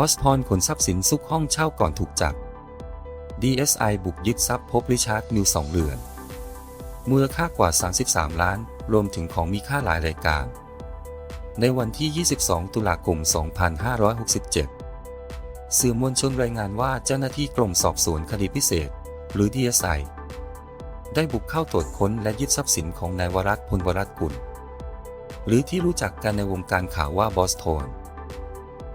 บอสพรขนทรัพย์สินซุกห้องเช่าก่อนถูกจับ DSI บุกยึดทรัพย์พบริชาร์ดมิวสองเรือนมูลค่ากว่า 33 ล้าน รวมถึงของมีค่าหลายรายการ ในวันที่ 22 ตุลาคม 2567 สื่อมวลชนรายงานว่าเจ้าหน้าที่กรมสอบสวนคดีพิเศษ หรือ DSI ได้บุกเข้าตรวจค้นและยึดทรัพย์สินของนายวรัตน์พลวรัตน์กุล หรือที่รู้จักกันในวงการข่าวว่าบอสโทน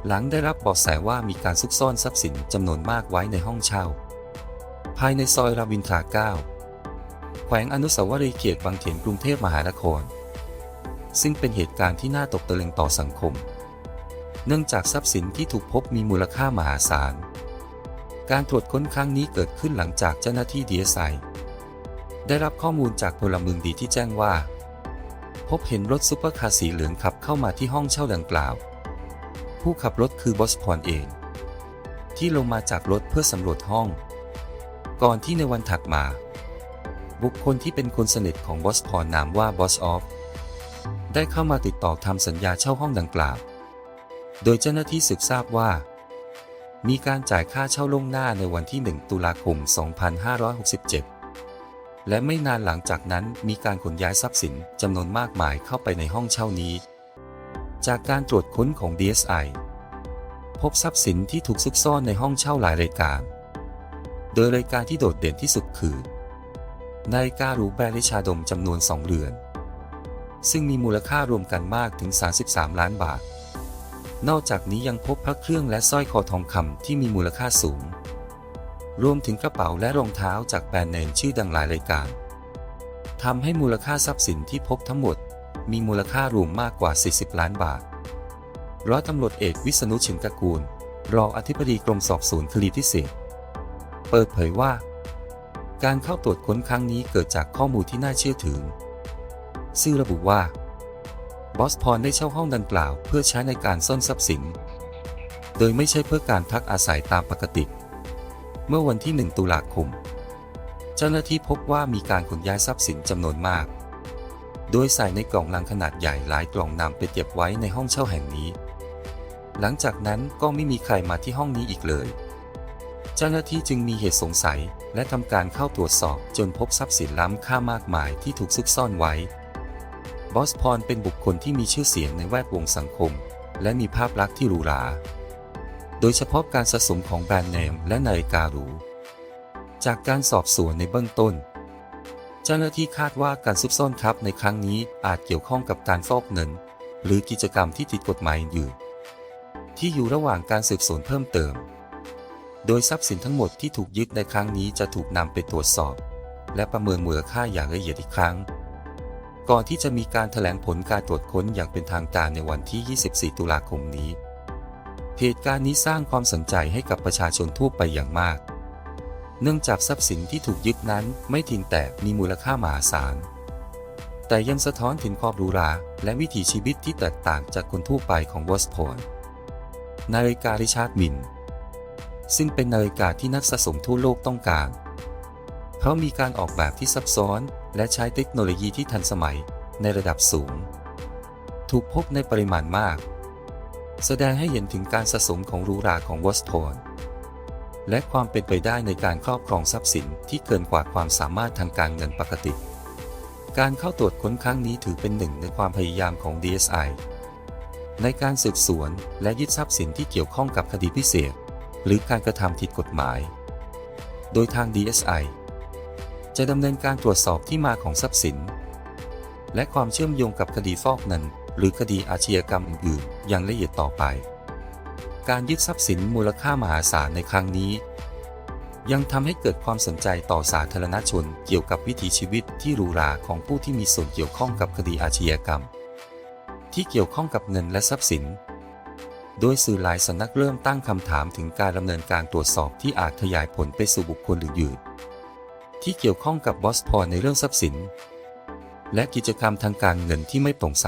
หลังได้รับเบาะแสว่ามีการซุกซ่อนทรัพย์สินจำนวนมากไว้ในห้องเช่า ภายในซอยรามินทรา 9 แขวงอนุสาวรีย์เกียรติบางเขนกรุงเทพมหานคร ซึ่งเป็นเหตุการณ์ที่น่าตกตะลึงต่อสังคม เนื่องจากทรัพย์สินที่ถูกพบมีมูลค่ามหาศาล การตรวจค้นครั้งนี้เกิดขึ้นหลังจากเจ้าหน้าที่ DSI ได้รับข้อมูลจากพลเมืองดีที่แจ้งว่า พบเห็นรถซุปเปอร์คาร์สีเหลืองขับเข้ามาที่ห้องเช่าดังกล่าว ผู้ขับรถคือบอสพรเอง ที่ลงมาจากรถเพื่อสำรวจห้อง ก่อนที่ในวันถัดมา บุคคลที่เป็นคนสนิทของบอสพรนามว่าบอสออฟได้เข้ามาติดต่อทำสัญญาเช่าห้องดังกล่าว โดยเจ้าหน้าที่สืบทราบว่า มีการจ่ายค่าเช่าล่วงหน้าในวันที่ 1 ตุลาคม 2567 และไม่นานหลังจากนั้นมีการขนย้ายทรัพย์สินจำนวนมากมายเข้าไปในห้องเช่านี้ จากการตรวจค้นของ DSI พบทรัพย์สินที่ถูกซุกซ่อนในห้องเช่าหลายรายการ โดยรายการที่โดดเด่นที่สุดคือ นาฬิกาหรูแบรนด์ริชาดมจำนวน 2 เรือน ซึ่งมีมูลค่ารวมกันมากถึง 33 ล้านบาท นอกจากนี้ยังพบพระเครื่องและสร้อยคอทองคำที่มีมูลค่าสูง รวมถึงกระเป๋าและรองเท้าจากแบรนด์เนมชื่อดังหลายรายการทำให้มูลค่าทรัพย์สินที่พบทั้งหมด มีมูลค่ารวมมากกว่า 40 ล้านบาท ร้อยตำรวจเอกวิษณุชินกกูล รองอธิบดีกรมสอบสวนคดีพิเศษ เปิดเผยว่า การเข้าตรวจค้นครั้งนี้เกิดจากข้อมูลที่น่าเชื่อถือ ซึ่งระบุว่าบอสพรได้เช่าห้องดังกล่าวเพื่อใช้ในการซ่อนทรัพย์สิน โดยไม่ใช่เพื่อการพักอาศัยตามปกติ เมื่อวันที่ 1 ตุลาคม เจ้าหน้าที่พบว่ามีการขนย้ายทรัพย์สินจำนวนมาก โดยใส่ในกล่องลังขนาดใหญ่หลายกล่องนำไปเก็บไว้ในห้องเช่าแห่งนี้ หลังจากนั้นก็ไม่มีใครมาที่ห้องนี้อีกเลย เจ้าหน้าที่จึงมีเหตุสงสัยและทำการเข้าตรวจสอบจนพบทรัพย์สินล้ำค่ามากมายที่ถูกซุกซ่อนไว้ บอสพรเป็นบุคคลที่มีชื่อเสียงในแวดวงสังคม และมีภาพลักษณ์ที่หรูหราโดยเฉพาะการสะสมของแบรนด์เนมและนาฬิกาหรู จากการสอบสวนในเบื้องต้น เจ้าหน้าที่คาดว่าการซุกซ่อนทรัพย์ในครั้งนี้อาจเกี่ยวข้องกับการฟอกเงิน หรือกิจกรรมที่ผิดกฎหมายอื่ที่อยู่ระหว่างการสืบสวนเพิ่มเติม โดยทรัพย์สินทั้งหมดที่ถูกยึดในครั้งนี้จะถูกนำไปตรวจสอบ และประเมินมูลค่าอย่างละเอียดอีกครั้ง ก่อนที่จะมีการถแถลงผลการตรวจค้นอย่างเป็นทางการในวันที่ 24 ตุลาคมนี้เหตุการณ์นี้สร้างความสนใจให้กับประชาชนทั่วไปอย่างมาก เนื่องจากทรัพย์สินที่ถูกยึดนั้นไม่ทิ้งแต่มีมูลค่ามหาศาล แต่ยังสะท้อนถึงความรูราและวิถีชีวิตที่แตกต่างจากคนทั่วไปของวอสพอร์นาฬิการิชาร์ดมิน ซึ่งเป็นนาฬิกาที่นักสะสมทั่วโลกต้องการ เพราะมีการออกแบบที่ซับซ้อน และใช้เทคโนโลยีที่ทันสมัยในระดับสูง ถูกพบในปริมาณมาก แสดงให้เห็นถึงการสะสมของรูราของวอสพอร์ และความเป็นไปได้ในการครอบครองทรัพย์สินที่เกินกว่าความสามารถทางการเงินปกติ การเข้าตรวจค้นครั้งนี้ถือเป็นหนึ่งในความพยายามของ DSI ในการสืบสวนและยึดทรัพย์สินที่เกี่ยวข้องกับคดีพิเศษ หรือการกระทำผิดกฎหมาย โดยทาง DSI จะดำเนินการตรวจสอบที่มาของทรัพย์สิน และความเชื่อมโยงกับคดีฟอกเงินหรือคดีอาชญากรรมอื่นๆอย่างละเอียดต่อไป การยึดทรัพย์สินมูลค่ามหาศาลในครั้งนี้ ยังทำให้เกิดความสนใจต่อสาธารณชนเกี่ยวกับวิถีชีวิตที่หรูหราของผู้ที่มีส่วนเกี่ยวข้องกับคดีอาชญากรรม ที่เกี่ยวข้องกับเงินและทรัพย์สิน โดยสื่อหลายสำนักเริ่มตั้งคำถามถึงการดำเนินการตรวจสอบที่อาจขยายผลไปสู่บุคคลอื่นๆที่เกี่ยวข้องกับบอสพอในเรื่องทรัพย์สิน และกิจกรรมทางการเงินที่ไม่โปร่งใส